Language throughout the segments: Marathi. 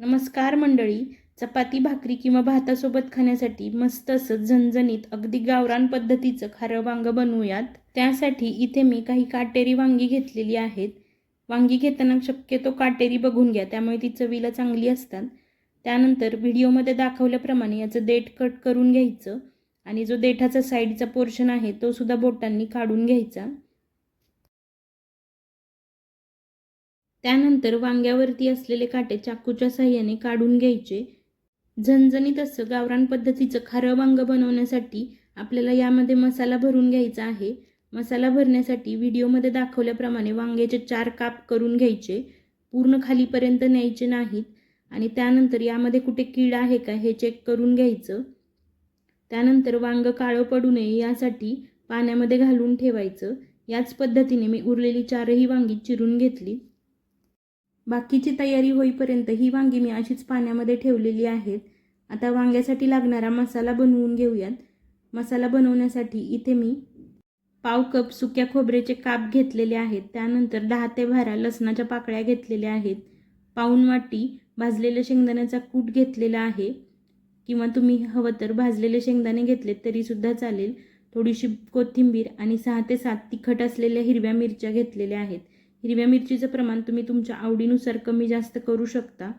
नमस्कार मंडळी. चपाती भाकरी किंवा भातासोबत खाण्यासाठी मस्त असं झणझणीत अगदी गावरान पद्धतीचं खारं वांगं बनवूयात. त्यासाठी इथे मी काही काटेरी वांगी घेतलेली आहेत. वांगी घेताना शक्यतो काटेरी बघून घ्या त्यामुळे ती चवीला चांगली असतात. त्यानंतर व्हिडिओमध्ये दाखवल्याप्रमाणे याचं देठ कट करून घ्यायचं आणि जो देठाचा साईडचा पोर्शन आहे तो सुद्धा बोटांनी काढून घ्यायचा. त्यानंतर वांग्यावरती असलेले काटे चाकूच्या साह्याने काढून घ्यायचे. झणझणीत असं गावरान पद्धतीचं खारं वांग बनवण्यासाठी आपल्याला यामध्ये मसाला भरून घ्यायचा आहे. मसाला भरण्यासाठी व्हिडिओमध्ये दाखवल्याप्रमाणे वांग्याचे चार काप करून घ्यायचे. पूर्ण खालीपर्यंत न्यायचे नाहीत आणि त्यानंतर यामध्ये कुठे कीड आहे का हे चेक करून घ्यायचं. त्यानंतर वांग काळं पडू नये यासाठी पाण्यामध्ये घालून ठेवायचं. याच पद्धतीने मी उरलेली चारही वांगी चिरून घेतली. बाकीची तयारी होईपर्यंत ही वांगी मी अशीच पाण्यामध्ये ठेवलेली आहेत. आता वांग्यासाठी लागणारा मसाला बनवून घेऊयात. मसाला बनवण्यासाठी इथे मी पाव कप सुक्या खोबऱ्याचे काप घेतलेले आहेत. त्यानंतर दहा ते बारा लसणाच्या पाकळ्या घेतलेल्या आहेत. पाऊन वाटी भाजलेल्या शेंगदाण्याचा कूट घेतलेला आहे. किंवा तुम्ही हवं तर भाजलेले शेंगदाणे घेतले तरीसुद्धा चालेल. थोडीशी कोथिंबीर आणि सहा ते सात तिखट असलेल्या हिरव्या मिरच्या घेतलेल्या आहेत. हिरव्या मिरचीचं प्रमाण तुम्ही तुमच्या आवडीनुसार कमी जास्त करू शकता.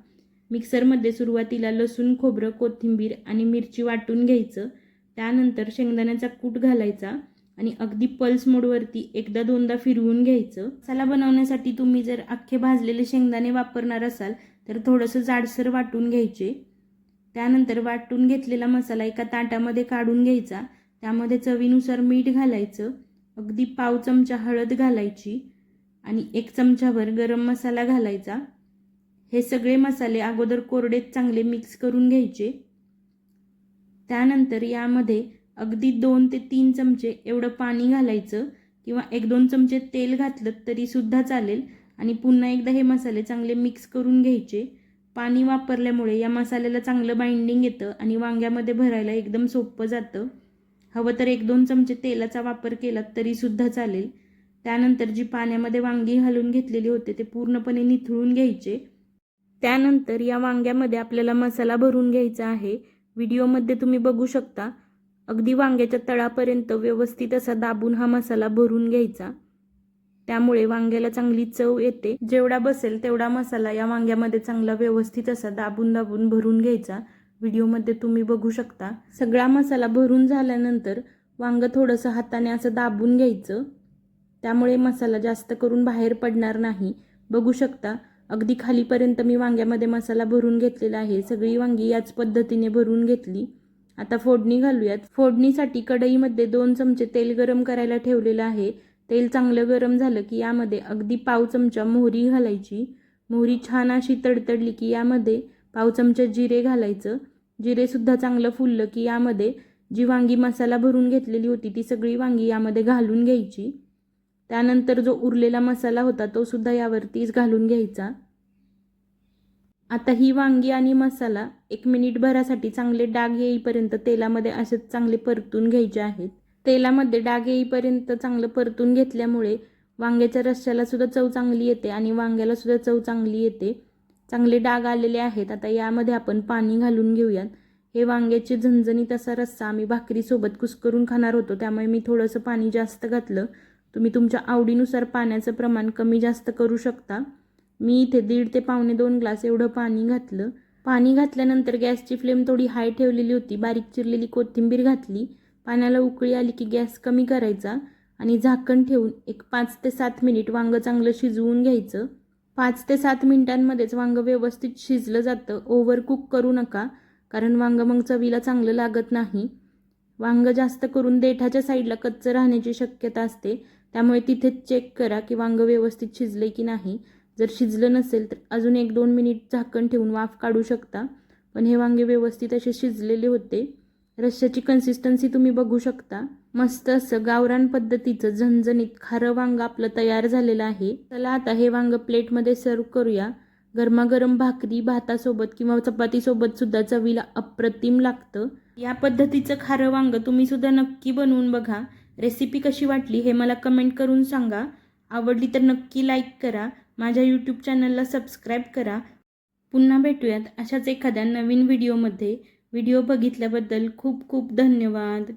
मिक्सरमध्ये सुरुवातीला लसूण खोबरं कोथिंबीर आणि मिरची वाटून घ्यायचं. त्यानंतर शेंगदाण्याचा कूट घालायचा आणि अगदी पल्स मोडवरती एकदा दोनदा फिरवून घ्यायचं. मसाला बनवण्यासाठी तुम्ही जर अख्खे भाजलेले शेंगदाणे वापरणार असाल तर थोडंसं जाडसर वाटून घ्यायचे. त्यानंतर वाटून घेतलेला मसाला एका ताटामध्ये काढून घ्यायचा. त्यामध्ये चवीनुसार मीठ घालायचं. अगदी पाव चमचा हळद घालायची. आणि एक चमचाभर गरम मसाला घालायचा. हे सगळे मसाले अगोदर कोरडेत चांगले मिक्स करून घ्यायचे. त्यानंतर यामध्ये अगदी दोन ते तीन चमचे एवढं पाणी घालायचं किंवा एक दोन चमचे तेल घातलं तरीसुद्धा चालेल आणि पुन्हा एकदा हे मसाले चांगले मिक्स करून घ्यायचे. पाणी वापरल्यामुळे या मसाल्याला चांगलं बाइंडिंग येतं आणि वांग्यामध्ये भरायला एकदम सोपं जातं. हवं तर एक दोन चमचे तेलाचा वापर केला तरीसुद्धा चालेल. त्यानंतर जी पाण्यामध्ये वांगी घालून घेतलेली होते ते पूर्णपणे निथळून घ्यायचे. त्यानंतर या वांग्यामध्ये आपल्याला मसाला भरून घ्यायचा आहे. व्हिडिओमध्ये तुम्ही बघू शकता. अगदी वांग्याच्या तळापर्यंत व्यवस्थित असा दाबून हा मसाला भरून घ्यायचा. त्यामुळे वांग्याला चांगली चव येते. जेवढा बसेल तेवढा मसाला या वांग्यामध्ये चांगला व्यवस्थित असा दाबून दाबून भरून घ्यायचा. व्हिडिओमध्ये तुम्ही बघू शकता. सगळा मसाला भरून झाल्यानंतर वांगं थोडंसं हाताने असं दाबून घ्यायचं. त्यामुळे मसाला जास्त करून बाहेर पडणार नाही. बघू शकता अगदी खालीपर्यंत मी वांग्यामध्ये मसाला भरून घेतलेला आहे. सगळी वांगी याच पद्धतीने भरून घेतली. आता फोडणी घालूयात. फोडणीसाठी कढईमध्ये दोन चमचे तेल गरम करायला ठेवलेलं आहे. तेल चांगलं गरम झालं की यामध्ये अगदी पाव चमचा मोहरी घालायची. मोहरी छान अशी तडतडली की यामध्ये पाव चमचा जिरे घालायचं. जिरेसुद्धा चांगलं फुललं की यामध्ये जी वांगी मसाला भरून घेतलेली होती ती सगळी वांगी यामध्ये घालून घ्यायची. त्यानंतर जो उरलेला मसाला होता तो सुद्धा यावरतीच घालून घ्यायचा. आता ही वांगी आणि मसाला एक मिनिटभरासाठी चांगले डाग येईपर्यंत तेलामध्ये असेच चांगले परतून घ्यायचे आहेत. तेलामध्ये डाग येईपर्यंत चांगलं परतून घेतल्यामुळे वांग्याच्या रश्श्याला सुद्धा चव चांगली येते आणि वांग्याला सुद्धा चव चांगली येते. चांगले डाग आलेले आहेत. आता यामध्ये आपण पाणी घालून घेऊयात. हे वांग्याचे झणझणीत असा रस्सा आम्ही भाकरीसोबत कुस्करून खाणार होतो. त्यामुळे मी थोडंसं पाणी जास्त घातलं. तुम्ही तुमच्या आवडीनुसार पाण्याचं प्रमाण कमी जास्त करू शकता. मी इथे दीड ते पावणे दोन ग्लास एवढं पाणी घातलं. पाणी घातल्यानंतर गॅसची फ्लेम थोडी हाय ठेवलेली होती. बारीक चिरलेली कोथिंबीर घातली. पाण्याला उकळी आली की गॅस कमी करायचा आणि झाकण ठेवून एक पाच ते सात मिनिट वांगं चांगलं शिजवून घ्यायचं. पाच ते सात मिनिटांमध्येच वांगं व्यवस्थित शिजलं जातं. ओव्हर कुक करू नका कारण वांगं मग चवीला चांगलं लागत नाही. वांगं जास्त करून देठाच्या साईडला कच्चं राहण्याची शक्यता असते. त्यामुळे तिथे चेक करा की वांगं व्यवस्थित शिजले की नाही. जर शिजलं नसेल तर अजून एक दोन मिनिट झाकण ठेवून वाफ काढू शकता. पण हे वांगे व्यवस्थित असे शिजलेले होते. रश्श्याची कन्सिस्टन्सी तुम्ही बघू शकता. मस्त असं गावरान पद्धतीचं झणझणीत खारं वांग आपलं तयार झालेलं आहे. चला आता हे वांग प्लेटमध्ये सर्व करूया. गरमागरम भाकरी भातासोबत किंवा चपातीसोबत सुद्धा चवीला अप्रतिम लागतं. या पद्धतीचं खारं वांग तुम्ही सुद्धा नक्की बनवून बघा. रेसिपी कशी वाटली हे मला कमेंट करून सांगा. आवडली तर नक्की लाईक करा. माझ्या यूट्यूब चॅनलला सबस्क्राईब करा. पुन्हा भेटूयात अशाच एखाद्या नवीन व्हिडिओमध्ये. व्हिडिओ बघितल्याबद्दल खूप खूप धन्यवाद.